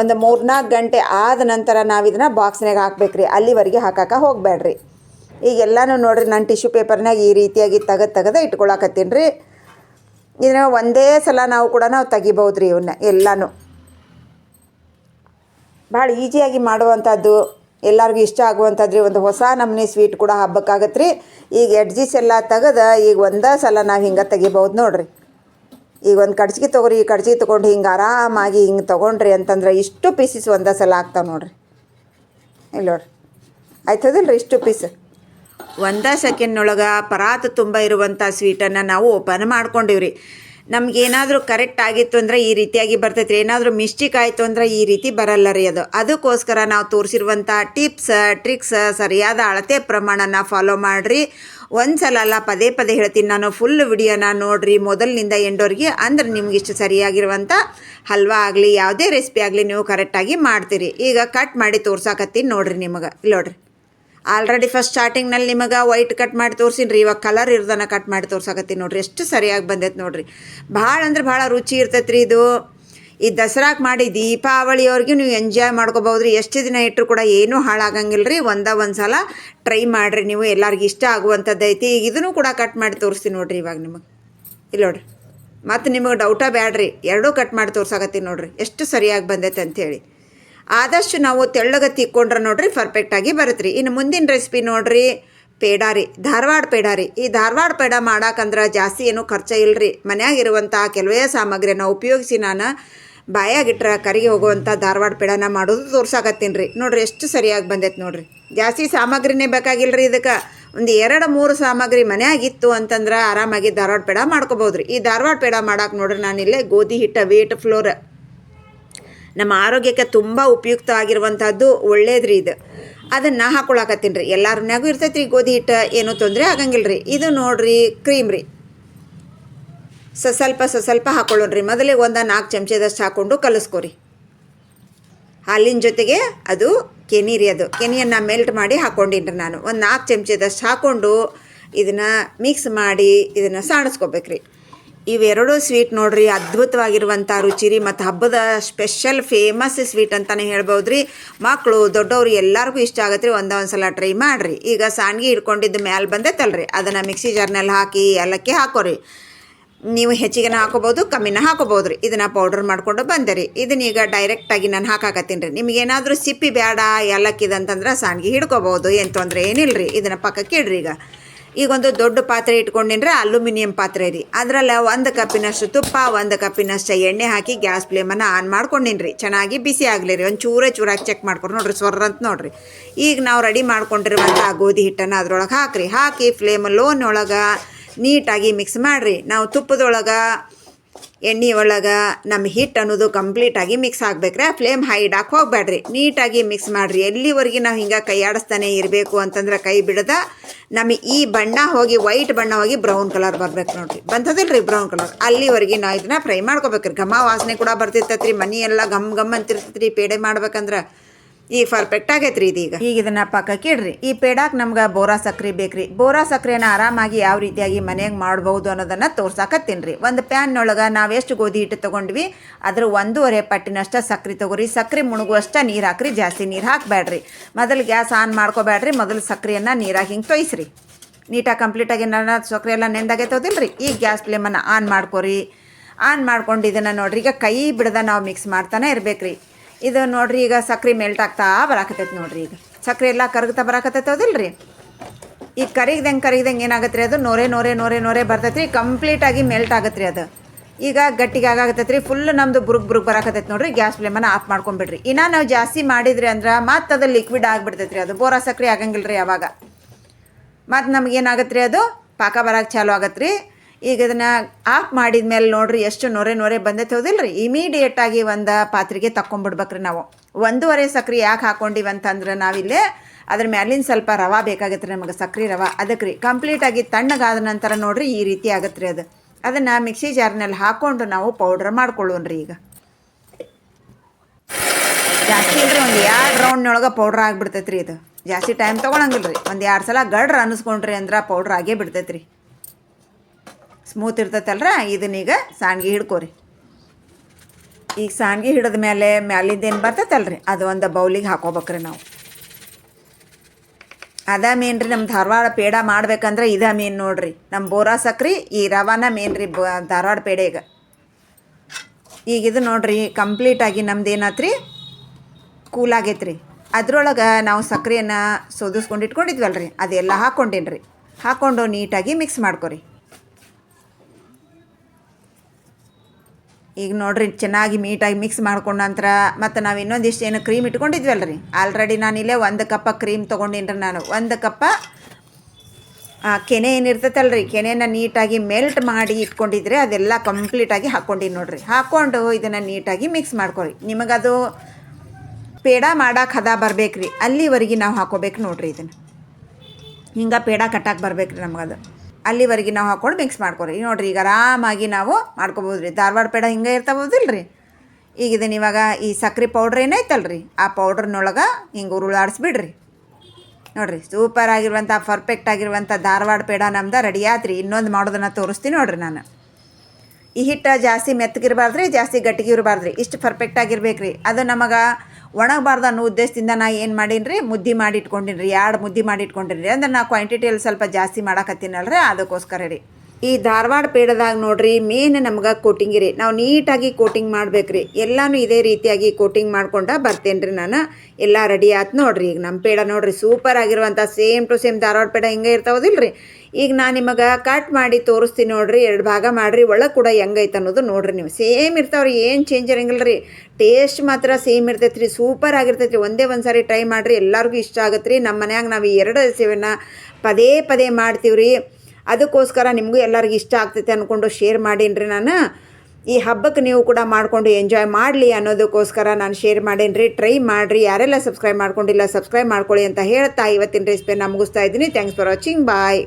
ಒಂದು ಮೂರ್ನಾಲ್ಕು ಗಂಟೆ ಆದ ನಂತರ ನಾವು ಇದನ್ನು ಬಾಕ್ಸ್ನಾಗ ಹಾಕ್ಬೇಕು ರೀ ಅಲ್ಲಿವರೆಗೆ ಹಾಕಕ್ಕೆ ಹೋಗಬೇಡ್ರಿ ಈಗ ಎಲ್ಲನೂ ನೋಡ್ರಿ, ನಾನು ಟಿಶ್ಯೂ ಪೇಪರ್ನಾಗ ಈ ರೀತಿಯಾಗಿ ತೆಗೆದು ತೆಗೆದು ಇಟ್ಕೊಳಕತ್ತೀನಿ ರೀ. ಇದನ್ನ ಒಂದೇ ಸಲ ನಾವು ಕೂಡ ನಾವು ತೆಗಿಬೋದು ರೀ ಇವನ್ನ ಎಲ್ಲನೂ. ಭಾಳ ಈಸಿಯಾಗಿ ಮಾಡುವಂಥದ್ದು, ಎಲ್ಲರಿಗೂ ಇಷ್ಟ ಆಗುವಂಥದ್ದು ರೀ ಒಂದು ಹೊಸ ನಮೂನೆ ಸ್ವೀಟ್ ಕೂಡ ಹಬ್ಬಕ್ಕಾಗತ್ತೆ ರೀ ಈಗ ಎಡ್ಜಿಸ್ ಎಲ್ಲ ತೆಗೆದು, ಈಗ ಒಂದೇ ಸಲ ನಾವು ಹಿಂಗೆ ತೆಗಿಬೋದು ನೋಡ್ರಿ. ಈಗ ಒಂದು ಕಡ್ಚಿಗೆ ತೊಗೊರಿ, ಈ ಕಡ್ಚಿಗೆ ತೊಗೊಂಡು ಹಿಂಗೆ ಆರಾಮಾಗಿ ಹಿಂಗೆ ತೊಗೊಂಡ್ರಿ ಅಂತಂದ್ರೆ ಇಷ್ಟು ಪೀಸಸ್ ಒಂದೇ ಸಲ ಆಗ್ತಾವೆ ನೋಡ್ರಿ. ಇಲ್ಲ ನೋಡ್ರಿ. ಆಯ್ತದಿಲ್ಲ ರೀ ಇಷ್ಟು ಪೀಸ್ ಒಂದೇ ಸೆಕೆಂಡ್ನೊಳಗೆ ಪರಾತು ತುಂಬ ಇರುವಂಥ ಸ್ವೀಟನ್ನು ನಾವು ಓಪನ್ ಮಾಡ್ಕೊಂಡಿವ್ರಿ. ನಮಗೇನಾದರೂ ಕರೆಕ್ಟ್ ಆಗಿತ್ತು ಅಂದರೆ ಈ ರೀತಿಯಾಗಿ ಬರ್ತೈತೆ ರೀ ಏನಾದರೂ ಮಿಸ್ಟೇಕ್ ಆಯಿತು ಅಂದ್ರೆ ಈ ರೀತಿ ಬರಲ್ಲ ರೀ ಅದು. ಅದಕ್ಕೋಸ್ಕರ ನಾವು ತೋರಿಸಿರುವಂಥ ಟಿಪ್ಸ್ ಟ್ರಿಕ್ಸ್ ಸರಿಯಾದ ಅಳತೆ ಪ್ರಮಾಣನ ಫಾಲೋ ಮಾಡಿರಿ. ಒಂದು ಸಲ ಅಲ್ಲ, ಪದೇ ಪದೇ ಹೇಳ್ತೀನಿ ನಾನು ಫುಲ್ ವಿಡಿಯೋನ ನೋಡಿರಿ. ಮೊದಲಿನಿಂದ ಎಂಡೋರಿಗೆ ಅಂದ್ರೆ ನಿಮ್ಗೆ ಇಷ್ಟು ಸರಿಯಾಗಿರುವಂಥ ಹಲ್ವಾ ಆಗಲಿ, ಯಾವುದೇ ರೆಸಿಪಿ ಆಗಲಿ ನೀವು ಕರೆಕ್ಟಾಗಿ ಮಾಡ್ತೀರಿ. ಈಗ ಕಟ್ ಮಾಡಿ ತೋರ್ಸಾಕತ್ತೀನಿ ನೋಡಿರಿ ನಿಮಗೆ. ನೋಡಿರಿ ನೋಡ್ರಿ. ಆಲ್ರೆಡಿ ಫಸ್ಟ್ ಸ್ಟಾರ್ಟಿಂಗ್ನಲ್ಲಿ ನಿಮಗೆ ವೈಟ್ ಕಟ್ ಮಾಡಿ ತೋರಿಸಿನಿ ರೀ ಇವಾಗ ಕಲರ್ ಇರ್ದನ ಕಟ್ ಮಾಡಿ ತೋರ್ಸಕತ್ತೀನಿ ನೋಡ್ರಿ. ಎಷ್ಟು ಸರಿಯಾಗಿ ಬಂದೈತೆ ನೋಡ್ರಿ. ಭಾಳ ಅಂದ್ರೆ ಭಾಳ ರುಚಿ ಇರ್ತೈತೆ ರೀ ಇದು. ಈ ದಸರಾಕ್ಕೆ ಮಾಡಿ ದೀಪಾವಳಿಯವ್ರಿಗೆ ನೀವು ಎಂಜಾಯ್ ಮಾಡ್ಕೋಬೋದು ರೀ ಎಷ್ಟು ದಿನ ಇಟ್ಟರು ಕೂಡ ಏನೂ ಹಾಳಾಗಂಗಿಲ್ಲ ರೀ ಒಂದ ಒಂದು ಸಲ ಟ್ರೈ ಮಾಡಿರಿ ನೀವು. ಎಲ್ಲರಿಗೂ ಇಷ್ಟ ಆಗುವಂಥದ್ದು ಐತಿ. ಈಗ ಇದನ್ನು ಕೂಡ ಕಟ್ ಮಾಡಿ ತೋರಿಸ್ತೀನಿ ನೋಡ್ರಿ ಇವಾಗ ನಿಮಗೆ. ಇಲ್ಲ ನೋಡ್ರಿ. ಮತ್ತು ನಿಮಗೆ ಡೌಟ ಬ್ಯಾಡ್ರಿ. ಎರಡೂ ಕಟ್ ಮಾಡಿ ತೋರ್ಸಾಕತ್ತೀನಿ ನೋಡ್ರಿ. ಎಷ್ಟು ಸರಿಯಾಗಿ ಬಂದೈತೆ ಅಂಥೇಳಿ ಆದಷ್ಟು ನಾವು ತೆಳ್ಳಗೆ ತಿಕ್ಕೊಂಡ್ರೆ ನೋಡ್ರಿ ಪರ್ಫೆಕ್ಟಾಗಿ ಬರುತ್ತೆ ರೀ ಇನ್ನು ಮುಂದಿನ ರೆಸಿಪಿ ನೋಡ್ರಿ, ಪೇಡಾರಿ, ಧಾರವಾಡ ಪೇಡಾರಿ. ಈ ಧಾರವಾಡ ಪೇಡ ಮಾಡಕ್ಕಂದ್ರೆ ಜಾಸ್ತಿ ಏನೂ ಖರ್ಚ ಇಲ್ಲರಿ ಮನ್ಯಾಗ ಇರುವಂಥ ಕೆಲವೇ ಸಾಮಗ್ರಿನ ಉಪಯೋಗಿಸಿ ನಾನು ಬಾಯಾಗಿಟ್ರೆ ಕರಿಗೆ ಹೋಗುವಂಥ ಧಾರವಾಡ ಪೇಡನ ಮಾಡೋದು ತೋರ್ಸಾಕತ್ತೀನಿ ರೀ. ನೋಡ್ರಿ ಎಷ್ಟು ಸರಿಯಾಗಿ ಬಂದೈತೆ ನೋಡ್ರಿ. ಜಾಸ್ತಿ ಸಾಮಗ್ರಿನೇ ಬೇಕಾಗಿಲ್ಲ ರೀ ಇದಕ್ಕೆ. ಒಂದು ಎರಡು ಮೂರು ಸಾಮಗ್ರಿ ಮನೆಯಾಗಿತ್ತು ಅಂತಂದ್ರೆ ಆರಾಮಾಗಿ ಧಾರವಾಡ ಪೇಡ ಮಾಡ್ಕೋಬೋದು ರೀ ಈ ಧಾರವಾಡ ಪೇಡ ಮಾಡಕ್ಕೆ ನೋಡ್ರಿ ನಾನಿಲ್ಲೇ ಗೋಧಿ ಹಿಟ್ಟ ವೇಟ್ ಫ್ಲೋರ್ ನಮ್ಮ ಆರೋಗ್ಯಕ್ಕೆ ತುಂಬ ಉಪಯುಕ್ತವಾಗಿರುವಂಥದ್ದು ಒಳ್ಳೇದು ರೀ ಇದು. ಅದನ್ನು ಹಾಕೊಳಕತ್ತೀನಿ ರೀ. ಎಲ್ಲಾರನ್ಯಾಗೂ ಇರ್ತೈತೆ ರೀ ಗೋಧಿ ಹಿಟ್ಟು, ಏನೂ ತೊಂದರೆ ಆಗಂಗಿಲ್ಲ ರೀ ಇದು ನೋಡಿರಿ ಕ್ರೀಮ್ ರೀ. ಸಸ್ವಲ್ಪ ಸ್ವಲ್ಪ ಸ, ಸ್ವಲ್ಪ ಹಾಕೊಳ್ಳೋಣ್ರಿ. ಮೊದಲೇ ಒಂದು ನಾಲ್ಕು ಚಮಚದಷ್ಟು ಹಾಕ್ಕೊಂಡು ಕಲಿಸ್ಕೊರಿ. ಹಾಲಿನ ಜೊತೆಗೆ ಅದು ಕೆನಿ ರೀ ಅದು. ಕೆನಿಯನ್ನು ಮೆಲ್ಟ್ ಮಾಡಿ ಹಾಕ್ಕೊಂಡಿನಿ ನಾನು. ಒಂದು ನಾಲ್ಕು ಚಮಚದಷ್ಟು ಹಾಕ್ಕೊಂಡು ಇದನ್ನು ಮಿಕ್ಸ್ ಮಾಡಿ ಇದನ್ನು ಸಾಣಿಸ್ಕೋಬೇಕ್ರಿ. ಇವೆರಡು ಸ್ವೀಟ್ ನೋಡ್ರಿ ಅದ್ಭುತವಾಗಿರುವಂಥ ರುಚಿ ರೀ. ಮತ್ತು ಹಬ್ಬದ ಸ್ಪೆಷಲ್ ಫೇಮಸ್ ಸ್ವೀಟ್ ಅಂತಲೇ ಹೇಳ್ಬೋದು ರೀ ಮಕ್ಕಳು ದೊಡ್ಡವರು ಎಲ್ಲರಿಗೂ ಇಷ್ಟ ಆಗತ್ತೆ ರೀ ಒಂದೊಂದು ಒಂದು ಸಲ ಟ್ರೈ ಮಾಡಿರಿ. ಈಗ ಸಾನ್ಗಿ ಹಿಡ್ಕೊಂಡಿದ್ದ ಮ್ಯಾಲೆ ಬಂದೈತಲ್ರಿ. ಅದನ್ನು ಮಿಕ್ಸಿ ಜಾರ್ನಲ್ಲಿ ಹಾಕಿ, ಏಲಕ್ಕಿ ಹಾಕೋರಿ. ನೀವು ಹೆಚ್ಚಿಗೆನ ಹಾಕೋಬೋದು, ಕಮ್ಮಿನ ಹಾಕೋಬೋದು ರೀ ಇದನ್ನು ಪೌಡರ್ ಮಾಡಿಕೊಂಡು ಬಂದೆ ರೀ ಇದನ್ನ ಈಗ ಡೈರೆಕ್ಟಾಗಿ ನಾನು ಹಾಕಾಕತ್ತೀನಿ ರೀ. ನಿಮಗೇನಾದರೂ ಸಿಪ್ಪಿ ಬೇಡ ಏಲಕ್ಕಿದಂತಂದ್ರೆ ಸಾನ್ಗಿ ಹಿಡ್ಕೋಬೋದು. ಏನು ತೊಂದರೆ ಏನಿಲ್ಲ ರೀ ಇದನ್ನು ಪಕ್ಕಕ್ಕೆ ಇಡ್ರಿ ಈಗ. ಈಗ ಒಂದು ದೊಡ್ಡ ಪಾತ್ರೆ ಇಟ್ಕೊಂಡಿನ್ರೆ ಅಲ್ಯೂಮಿನಿಯಂ ಪಾತ್ರೆ ರೀ. ಅದರಲ್ಲಿ ಒಂದು ಕಪ್ಪಿನಷ್ಟು ತುಪ್ಪ, ಒಂದು ಕಪ್ಪಿನಷ್ಟು ಎಣ್ಣೆ ಹಾಕಿ ಗ್ಯಾಸ್ ಫ್ಲೇಮನ್ನು ಆನ್ ಮಾಡ್ಕೊಂಡಿನ್ರಿ ಚೆನ್ನಾಗಿ ಬಿಸಿ ಆಗಲಿ ರೀ. ಒಂದು ಚೂರೇ ಚೂರಾಗಿ ಚೆಕ್ ಮಾಡ್ಕೊಂಡು ನೋಡ್ರಿ ಸ್ವರ್ರ ಅಂತ ನೋಡ್ರಿ. ಈಗ ನಾವು ರೆಡಿ ಮಾಡ್ಕೊಂಡಿರುವಂಥ ಗೋಧಿ ಹಿಟ್ಟನ್ನು ಅದ್ರೊಳಗೆ ಹಾಕ್ರಿ. ಹಾಕಿ ಫ್ಲೇಮ್ ಲೋನ್ ಒಳಗೆ ನೀಟಾಗಿ ಮಿಕ್ಸ್ ಮಾಡಿರಿ. ನಾವು ತುಪ್ಪದೊಳಗೆ ಎಣ್ಣೆ ಒಳಗೆ ನಮ್ಮ ಹಿಟ್ಟು ಅನ್ನೋದು ಕಂಪ್ಲೀಟಾಗಿ ಮಿಕ್ಸ್ ಆಗ್ಬೇಕ್ರಿ ಫ್ಲೇಮ್ ಹೈ ಇಡಕ್ಕೆ ಹೋಗ್ಬೇಡ್ರಿ ನೀಟಾಗಿ ಮಿಕ್ಸ್ ಮಾಡಿರಿ. ಎಲ್ಲಿವರೆಗೆ ನಾವು ಹಿಂಗೆ ಕೈ ಆಡಿಸ್ತಾನೆ ಇರಬೇಕು ಅಂತಂದ್ರೆ ಕೈ ಬಿಡದ ನಮಗೆ ಈ ಬಣ್ಣ ಹೋಗಿ ವೈಟ್ ಬಣ್ಣ ಹೋಗಿ ಬ್ರೌನ್ ಕಲರ್ ಬರ್ಬೇಕು ನೋಡಿರಿ. ಬಂತದಲ್ಲ ರೀ ಬ್ರೌನ್ ಕಲರ್ ಅಲ್ಲಿವರೆಗೆ ನಾವು ಇದನ್ನ ಫ್ರೈ ಮಾಡ್ಕೋಬೇಕ್ರಿ. ಘಮ ವಾಸನೆ ಕೂಡ ಬರ್ತಿರ್ತೈತ್ರಿ. ಮನಿ ಎಲ್ಲ ಘಮ್ ಘಮ್ ಅಂತಿರ್ತೈತ್ರಿ. ಪೇಡೆ ಮಾಡ್ಬೇಕಂದ್ರೆ ಈ ಪರ್ಫೆಕ್ಟ್ ಆಗೈತೆ ರೀ ಇದೀಗ. ಈಗ ಇದನ್ನ ಪಕ್ಕಕ್ಕೆ ಇಡ್ರಿ. ಈ ಪೇಡಾಕ್ ನಮ್ಗೆ ಬೋರಾ ಸಕ್ರೆ ಬೇಕ್ರಿ. ಬೋರಾ ಸಕ್ರೆನ ಆರಾಮಾಗಿ ಯಾವ ರೀತಿಯಾಗಿ ಮನೆಯಾಗ ಮಾಡ್ಬೋದು ಅನ್ನೋದನ್ನ ತೋರ್ಸಾಕತ್ತೀನಿ ರೀ. ಒಂದು ಪ್ಯಾನ್ನೊಳಗೆ ನಾವು ಎಷ್ಟು ಗೋಧಿ ಹಿಟ್ಟು ತಗೊಂಡ್ವಿ, ಅದ್ರ ಒಂದೂವರೆ ಪಟ್ಟಿನಷ್ಟ ಸಕ್ರೆ ತಗೋರಿ. ಸಕ್ರೆ ಮುಳುಗುವಷ್ಟು ನೀರು ಹಾಕ್ರಿ, ಜಾಸ್ತಿ ನೀರು ಹಾಕಬೇಡ್ರಿ ಮೊದಲು ಗ್ಯಾಸ್ ಆನ್ ಮಾಡ್ಕೋಬೇಡ್ರಿ ಮೊದಲು ಸಕ್ರೆಯನ್ನು ನೀರಾಗಿ ಹಿಂಗೆ ತೊಯ್ಸ್ರಿ. ನೀಟಾಗಿ ಕಂಪ್ಲೀಟಾಗಿ ನನ್ನ ಸಕ್ರೆ ಎಲ್ಲ ನೆಂದಾಗೈತೋದಿಲ್ಲ ರೀ ಈಗ ಗ್ಯಾಸ್ ಫ್ಲೇಮನ್ನು ಆನ್ ಮಾಡ್ಕೊರಿ. ಆನ್ ಮಾಡ್ಕೊಂಡು ಇದನ್ನು ನೋಡ್ರಿ. ಈಗ ಕೈ ಬಿಡದ ನಾವು ಮಿಕ್ಸ್ ಮಾಡ್ತಾನೆ ಇರ್ಬೇಕ್ರಿ. ಇದು ನೋಡ್ರಿ ಈಗ ಸಕ್ರೆ ಮೆಲ್ಟ್ ಆಗ್ತಾ ಬರಾಕತ್ತೈತೆ ನೋಡ್ರಿ ಈಗ. ಸಕ್ರೆ ಎಲ್ಲ ಕರಗ್ತಾ ಬರಾಕತ್ತೈತೆ ಹೌದಿಲ್ಲ ರೀ ಈಗ ಕರಿಗ್ದಂಗೆ ಕರಿಗ್ದಂಗೆ ಏನಾಗತ್ತೆ ರೀ ಅದು? ನೋರೆ ನೋರೆ ನೋರೆ ನೋರೆ ಬರ್ತೈತೆ ರೀ ಕಂಪ್ಲೀಟಾಗಿ ಮೆಲ್ಟ್ ಆಗತ್ತೆ ರೀ ಅದು. ಈಗ ಗಟ್ಟಿಗೆ ಆಗಾಕತ್ತೈತೆ ರೀ ಫುಲ್ ನಮ್ಮದು ಬುರುಗ್ ಬುರುಗ್ ಬರಾಕತ್ತೈತೆ ನೋಡ್ರಿ ಗ್ಯಾಸ್ ಫ್ಲೇಮನ್ನು ಆಫ್ ಮಾಡ್ಕೊಂಬಿಡ್ರಿ. ಇನ್ನೂ ನಾವು ಜಾಸ್ತಿ ಮಾಡಿದ್ರಿ ಅಂದ್ರೆ ಮತ್ತೆ ಅದು ಲಿಕ್ವಿಡ್ ಆಗಿಬಿಡ್ತೈತೆ ರೀ ಅದು. ಬೋರಾ ಸಕ್ರೆ ಆಗಂಗಿಲ್ಲ ರೀ ಅವಾಗ. ಮತ್ತು ನಮಗೇನಾಗತ್ತೆ ರೀ ಅದು? ಪಾಕ ಬರಕ್ಕೆ ಚಾಲು ಆಗತ್ತೆ ರೀ ಈಗ ಇದನ್ನು ಆಫ್ ಮಾಡಿದ ಮೇಲೆ ನೋಡ್ರಿ ಎಷ್ಟು ನೊರೆ ನೊರೆ ಬಂದೈತೆ. ರೀ ಇಮಿಡಿಯೇಟಾಗಿ ಒಂದು ಪಾತ್ರೆಗೆ ತಕ್ಕೊಂಬಿಡ್ಬೇಕ್ರಿ ನಾವು. ಒಂದೂವರೆ ಸಕ್ರೆ ಯಾಕೆ ಹಾಕ್ಕೊಂಡಿವಿ ಅಂತಂದ್ರೆ ನಾವಿಲ್ಲೇ ಅದ್ರ ಮ್ಯಾಲಿನ ಸ್ವಲ್ಪ ರವೆ ಬೇಕಾಗತ್ತೆ ನಮಗೆ, ಸಕ್ರೆ ರವೆ. ಅದಕ್ಕೆ ರೀ ಕಂಪ್ಲೀಟಾಗಿ ತಣ್ಣಗಾದ ನಂತರ ನೋಡ್ರಿ ಈ ರೀತಿ ಆಗತ್ತೆ ರೀ ಅದು. ಅದನ್ನು ಮಿಕ್ಸಿ ಜಾರ್ನಲ್ಲಿ ಹಾಕ್ಕೊಂಡು ನಾವು ಪೌಡ್ರ್ ಮಾಡ್ಕೊಳ್ಳೋಣ್ರಿ ಈಗ. ಜಾಸ್ತಿ ಇಲ್ರಿ, ಒಂದು ಎರಡು ರೌಂಡ್ನೊಳಗೆ ಪೌಡ್ರ್ ಆಗಿಬಿಡ್ತೈತೆ ರೀ ಇದು. ಜಾಸ್ತಿ ಟೈಮ್ ತೊಗೊಳಂಗಿಲ್ಲ ರೀ ಒಂದು ಎರಡು ಸಲ ಗಡ್ರ ಅನ್ನಿಸ್ಕೊಂಡ್ರಿ ಅಂದ್ರೆ ಪೌಡ್ರ್ ಆಗೇ ಬಿಡ್ತೈತೆ ರೀ ಸ್ಮೂತ್ ಇರ್ತೈತಲ್ರ? ಇದನ್ನೀಗ ಸಾಣ್ಗಿ ಹಿಡ್ಕೋರಿ. ಈಗ ಸಾಣ್ಗಿ ಹಿಡಿದ ಮೇಲೆ ಮ್ಯಾಲಿಂದ ಏನು ಬರ್ತೈತಲ್ರಿ? ಅದು ಒಂದು ಬೌಲಿಗೆ ಹಾಕೋಬೇಕ್ರಿ ನಾವು. ಅದ ಮೇನ್ ರೀ ನಮ್ಮ ಧಾರವಾಡ ಪೇಡ ಮಾಡ್ಬೇಕಂದ್ರೆ ಇದ ಮೇನ್ ನೋಡ್ರಿ. ನಮ್ಮ ಬೋರಾ ಸಕ್ರಿ, ಈ ರವಾನ ಮೇನ್ ರೀ ಬ ಧಾರವಾಡ ಪೇಡೆಗೆ ಈಗ. ಇದು ನೋಡ್ರಿ ಕಂಪ್ಲೀಟಾಗಿ ನಮ್ದು ಏನಾತ್ರಿ? ರೀ ಅದ್ರೊಳಗೆ ನಾವು ಸಕ್ಕರೆಯನ್ನು ಸೋದಿಸ್ಕೊಂಡು ಇಟ್ಕೊಂಡಿದ್ವಲ್ಲ ರೀ ಅದೆಲ್ಲ ಹಾಕ್ಕೊಂಡೇನ್ರಿ ಹಾಕ್ಕೊಂಡು ನೀಟಾಗಿ ಮಿಕ್ಸ್ ಮಾಡ್ಕೊರಿ. ಈಗ ನೋಡ್ರಿ, ಚೆನ್ನಾಗಿ ನೀಟಾಗಿ ಮಿಕ್ಸ್ ಮಾಡ್ಕೊಂಡ ನಂತರ ಮತ್ತು ನಾವು ಇನ್ನೊಂದಿಷ್ಟು ಏನು ಕ್ರೀಮ್ ಇಟ್ಕೊಂಡಿದ್ವಲ್ಲ ರೀ ಆಲ್ರೆಡಿ ನಾನು ಇಲ್ಲೇ ಒಂದು ಕಪ್ಪ ಕ್ರೀಮ್ ತೊಗೊಂಡಿನ್ರಿ ನಾನು. ಒಂದು ಕಪ್ಪ ಕೆನೆ ಏನಿರ್ತೈತಲ್ಲ ರೀ ಕೆನೆನ ನೀಟಾಗಿ ಮೆಲ್ಟ್ ಮಾಡಿ ಇಟ್ಕೊಂಡಿದ್ರೆ ಅದೆಲ್ಲ ಕಂಪ್ಲೀಟಾಗಿ ಹಾಕ್ಕೊಂಡಿನಿ ನೋಡಿರಿ. ಹಾಕ್ಕೊಂಡು ಇದನ್ನು ನೀಟಾಗಿ ಮಿಕ್ಸ್ ಮಾಡ್ಕೊರಿ. ನಿಮಗದು ಪೇಡ ಮಾಡಕ್ಕೆ ಹದ ಬರ್ಬೇಕು ರೀ ಅಲ್ಲಿವರೆಗೆ ನಾವು ಹಾಕೋಬೇಕು ನೋಡಿರಿ ಇದನ್ನು. ಹಿಂಗೆ ಪೇಡ ಕಟ್ಟಕ್ಕೆ ಬರ್ಬೇಕು ರೀ ನಮಗದು. ಅಲ್ಲಿವರೆಗೆ ನಾವು ಹಾಕ್ಕೊಂಡು ಮಿಕ್ಸ್ ಮಾಡ್ಕೊರಿ. ನೋಡಿರಿ, ಈಗ ಆರಾಮಾಗಿ ನಾವು ಮಾಡ್ಕೊಬೋದು ರೀ ಧಾರವಾಡ ಪೇಡ ಹಿಂಗೆ ಇರ್ತಾಬೋದಿಲ್ಲ ರೀ ಈಗ ಇದನ್ನ ಇವಾಗ ಈ ಸಕ್ರೆ ಪೌಡ್ರ್ ಏನೈತಲ್ಲ ರೀ ಆ ಪೌಡ್ರ್ನೊಳಗೆ ಹಿಂಗೆ ಉರುಳಾಡಿಸ್ಬಿಡ್ರಿ. ನೋಡಿರಿ ಸೂಪರ್ ಆಗಿರುವಂಥ ಪರ್ಫೆಕ್ಟ್ ಆಗಿರುವಂಥ ಧಾರವಾಡ ಪೇಡ ನಮ್ದು ರೆಡಿ ಆತ್ರಿ. ಇನ್ನೊಂದು ಮಾಡೋದನ್ನು ತೋರಿಸ್ತೀನಿ ನೋಡಿರಿ ನಾನು. ಈ ಹಿಟ್ಟು ಜಾಸ್ತಿ ಮೆತ್ತಗಿರಬಾರ್ದು ರೀ ಜಾಸ್ತಿ ಗಟ್ಟಿಗೆ ಇರಬಾರ್ದು ರೀ ಇಷ್ಟು ಪರ್ಫೆಕ್ಟ್ ಆಗಿರ್ಬೇಕು ರೀ ಅದು ನಮಗೆ ಒಣಗಬಾರ್ದು ಅನ್ನೋ ಉದ್ದೇಶದಿಂದ ನಾ ಏನು ಮಾಡೀನಿ ರೀ ಮುದ್ದೆ ಮಾಡಿ ಇಟ್ಕೊಂಡಿನಿ ರೀ ಎರಡು ಮುದ್ದೆ ಮಾಡಿಟ್ಕೊಂಡಿನಿ ರೀ ಅಂದ್ರೆ ನಾ ಕ್ವಾಂಟಿಟಿಯಲ್ಲಿ ಸ್ವಲ್ಪ ಜಾಸ್ತಿ ಮಾಡಕತ್ತೀನಲ್ಲ ರೀ ಅದಕ್ಕೋಸ್ಕರ ರೀ ಈ ಧಾರವಾಡ ಪೇಡದಾಗ ನೋಡ್ರಿ ಮೇನ್ ನಮ್ಗೆ ಕೋಟಿಂಗ್ ರೀ ನಾವು ನೀಟಾಗಿ ಕೋಟಿಂಗ್ ಮಾಡ್ಬೇಕ್ರಿ. ಎಲ್ಲಾನು ಇದೇ ರೀತಿಯಾಗಿ ಕೋಟಿಂಗ್ ಮಾಡ್ಕೊಂಡ ಬರ್ತೇನೆ ರೀ ನಾನು. ಎಲ್ಲ ರೆಡಿ ಆಯ್ತು ನೋಡ್ರಿ. ಈಗ ನಮ್ಮ ಪೇಡ ನೋಡ್ರಿ ಸೂಪರ್ ಆಗಿರುವಂಥ same to same Dharwad peda ಹಿಂಗೆ ಇರ್ತಾವದಿಲ್ಲ ಈಗ ನಾನು ನಿಮಗೆ ಕಟ್ ಮಾಡಿ ತೋರಿಸ್ತೀನಿ ನೋಡ್ರಿ, ಎರಡು ಭಾಗ ಮಾಡಿರಿ, ಒಳಗೆ ಕೂಡ ಹೆಂಗೈತೆ ಅನ್ನೋದು ನೋಡ್ರಿ ನೀವು. ಸೇಮ್ ಇರ್ತಾವ್ರಿ, ಏನು ಚೇಂಜ್ ಇರಂಗಿಲ್ಲ ರೀ ಟೇಸ್ಟ್ ಮಾತ್ರ ಸೇಮ್ ಇರ್ತೈತೆ ರೀ ಸೂಪರ್ ಆಗಿರ್ತೈತೆ ರೀ ಒಂದೇ ಒಂದು ಸಾರಿ ಟ್ರೈ ಮಾಡಿರಿ, ಎಲ್ಲರಿಗೂ ಇಷ್ಟ ಆಗತ್ತೆ ರೀ ನಮ್ಮ ಮನ್ಯಾಗ ನಾವು ಈ ಎರಡು ಸೇವೆನ ಪದೇ ಪದೇ ಮಾಡ್ತೀವಿ ರೀ ಅದಕ್ಕೋಸ್ಕರ ನಿಮಗೂ ಎಲ್ಲರಿಗೂ ಇಷ್ಟ ಆಗ್ತೈತೆ ಅಂದ್ಕೊಂಡು ಶೇರ್ ಮಾಡೀನಿ ರೀ ನಾನು. ಈ ಹಬ್ಬಕ್ಕೆ ನೀವು ಕೂಡ ಮಾಡಿಕೊಂಡು ಎಂಜಾಯ್ ಮಾಡಲಿ ಅನ್ನೋದಕ್ಕೋಸ್ಕರ ನಾನು ಶೇರ್ ಮಾಡೇನಿ ರೀ ಟ್ರೈ ಮಾಡಿರಿ. ಯಾರೆಲ್ಲ ಸಬ್ಸ್ಕ್ರೈಬ್ ಮಾಡ್ಕೊಂಡಿಲ್ಲ ಸಬ್ಸ್ಕ್ರೈಬ್ ಮಾಡ್ಕೊಳ್ಳಿ ಅಂತ ಹೇಳ್ತಾ ಇವತ್ತಿನ ರೆಸಿಪಿಯನ್ನು ಮುಗಿಸ್ತಾ ಇದ್ದೀನಿ. Thanks for watching bye